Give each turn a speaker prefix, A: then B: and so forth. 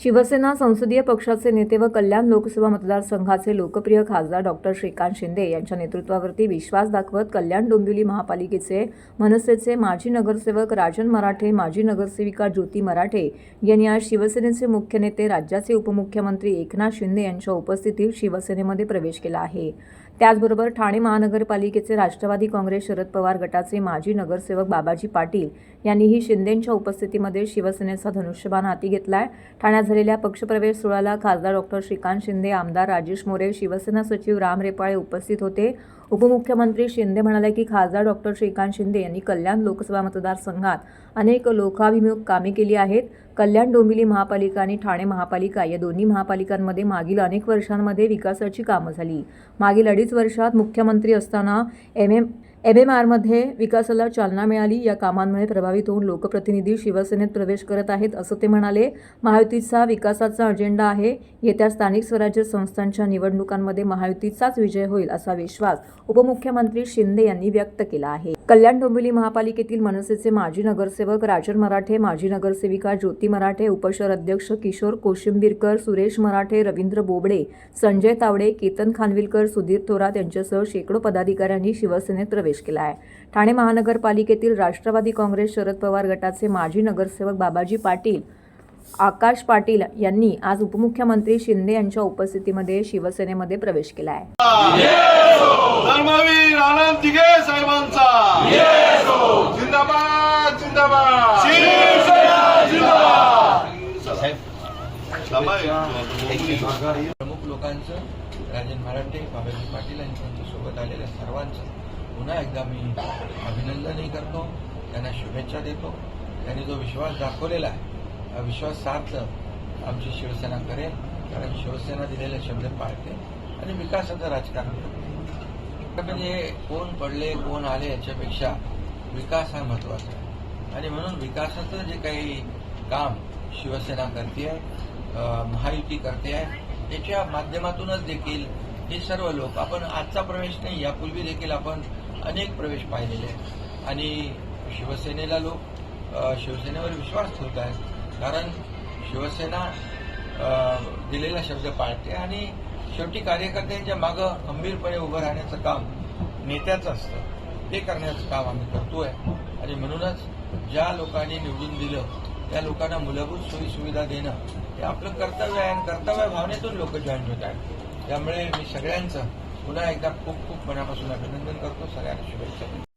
A: शिवसेना संसदीय पक्षाचे नेते व कल्याण लोकसभा मतदारसंघाचे लोकप्रिय खासदार डॉक्टर श्रीकांत शिंदे यांच्या नेतृत्वावरती विश्वास दाखवत कल्याण डोंबिवली महापालिकेचे मनसेचे माजी नगरसेवक राजन मराठे माजी नगरसेविका ज्योती मराठे यांनी आज शिवसेनेचे मुख्य नेते राज्याचे उपमुख्यमंत्री एकनाथ शिंदे यांच्या उपस्थितीत शिवसेनेमध्ये प्रवेश केला आहे. त्याचबरोबर ठाणे महानगरपालिकेचे राष्ट्रवादी काँग्रेस शरद पवार गटाचे माजी नगरसेवक बाबाजी पाटील यांनीही शिंदेंच्या उपस्थितीमध्ये शिवसेनेचा धनुष्यबाण हाती घेतलाय. ठाण्यात झालेल्या पक्षप्रवेश सोहळ्याला खासदार डॉक्टर श्रीकांत शिंदे आमदार राजेश मोरे शिवसेना सचिव राम रेपाळे उपस्थित होते. उपमुख्यमंत्री शिंदे म्हणाले की खासदार डॉक्टर श्रीकांत शिंदे यांनी कल्याण लोकसभा मतदारसंघात अनेक लोकाभिमुख कामे केली आहेत. कल्याण डोंबिवली महापालिका आणि ठाणे महापालिका या दोन्ही महापालिकांमध्ये मागील अनेक वर्षांमध्ये विकासाची कामं झाली. मागील अडीच वर्षात मुख्यमंत्री असताना एम. एम. एम एम आरमध्ये विकासाला चालना मिळाली. या कामांमुळे प्रभावित होऊन लोकप्रतिनिधी शिवसेनेत प्रवेश करत आहेत असं ते म्हणाले. महायुतीचा विकासाचा अजेंडा आहे. येत्या स्थानिक स्वराज्य संस्थांच्या निवडणुकांमध्ये महायुतीचाच विजय होईल असा विश्वास उपमुख्यमंत्री शिंदे यांनी व्यक्त केला आहे. कल्याण डोंबिवली महापालिकेतील मनसेचे माजी नगरसेवक राजन मराठे माजी नगरसेविका ज्योती मराठे उपशहर अध्यक्ष किशोर कोशिंबीरकर सुरेश मराठे रवींद्र बोबडे संजय तावडे केतन खानविलकर सुधीर थोरात यांच्यासह शेकडो पदाधिकाऱ्यांनी शिवसेनेत प्रवेश केला आहे. ठाणे महानगरपालिकेतील राष्ट्रवादी काँग्रेस शरद पवार गटाचे माजी नगरसेवक बाबाजी पाटील आकाश पाटील यांनी आज उपमुख्यमंत्री शिंदे यांच्या उपस्थितीमध्ये शिवसेनेमध्ये प्रवेश केला आहे.
B: प्रमुख लोकांचं राजन मराठे बाबाजी पाटील आणि त्यांच्यासोबत आलेल्या सर्वांचं पुन्हा एकदा मी अभिनंदनही करतो त्यांना शुभेच्छा देतो त्यांनी जो विश्वास दाखवलेला आहे हा विश्वास सार्थ आमची शिवसेना करेल कारण शिवसेना दिलेले शब्द पाळते आणि विकासाचं राजकारण करते म्हणजे कोण पडले कोण आले याच्यापेक्षा विकास हा महत्त्वाचा आहे. आणि म्हणून विकासाचं जे काही काम शिवसेना करते आहे महायुती करते आहे याच्या माध्यमातूनच देखील हे सर्व लोक आपण आजचा प्रवेश नाही यापूर्वी देखील आपण अनेक प्रवेश पाहिलेले आहेत. आणि शिवसेनेला लोक शिवसेनेवर विश्वास ठेवत आहेत. कारण शिवसेना दिलेला शब्द पाळते आणि शेवटी कार्यकर्त्यांच्या मागं खंबीरपणे उभं राहण्याचं काम नेत्याचं असतं. ते करण्याचं काम आम्ही करतोय. आणि म्हणूनच ज्या लोकांनी निवडून दिलं त्या लोकांना मूलभूत सोयी सुविधा देणं हे आपलं कर्तव्य आहे आणि कर्तव्य भावनेतून लोक जॉईन होत आहेत. त्यामुळे मी सगळ्यांचं पुन्हा एकदा खूप खूप मनापासून अभिनंदन करतो. सगळ्यांना शुभेच्छा